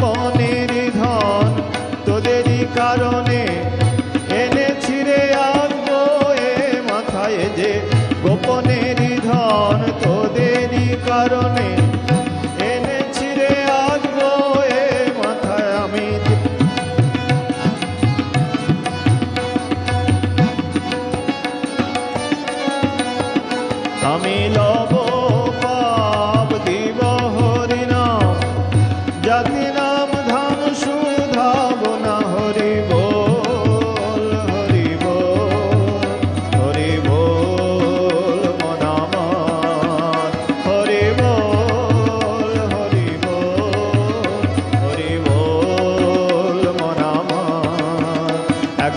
গোপনের ধন তোদেরই কারণে এনেছি রে আসব এ মাথায় যে গোপনের ধন তোদেরই কারণে এনেছি রে আসব এ মাথায় আমি আমি লব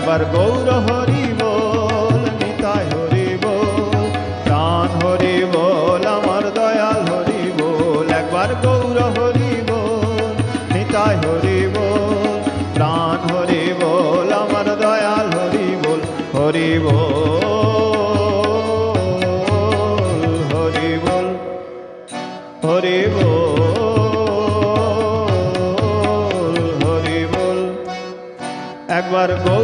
একবার গৌর হরি বল নিতাই হরি বল প্রাণ হরি বল আমার দয়াল হরি বল একবার গৌর হরি বল নিতাই হরি বল প্রাণ হরি বল আমার দয়াল হরি বল হরি বল হরি বল হরি বল একবার গৌর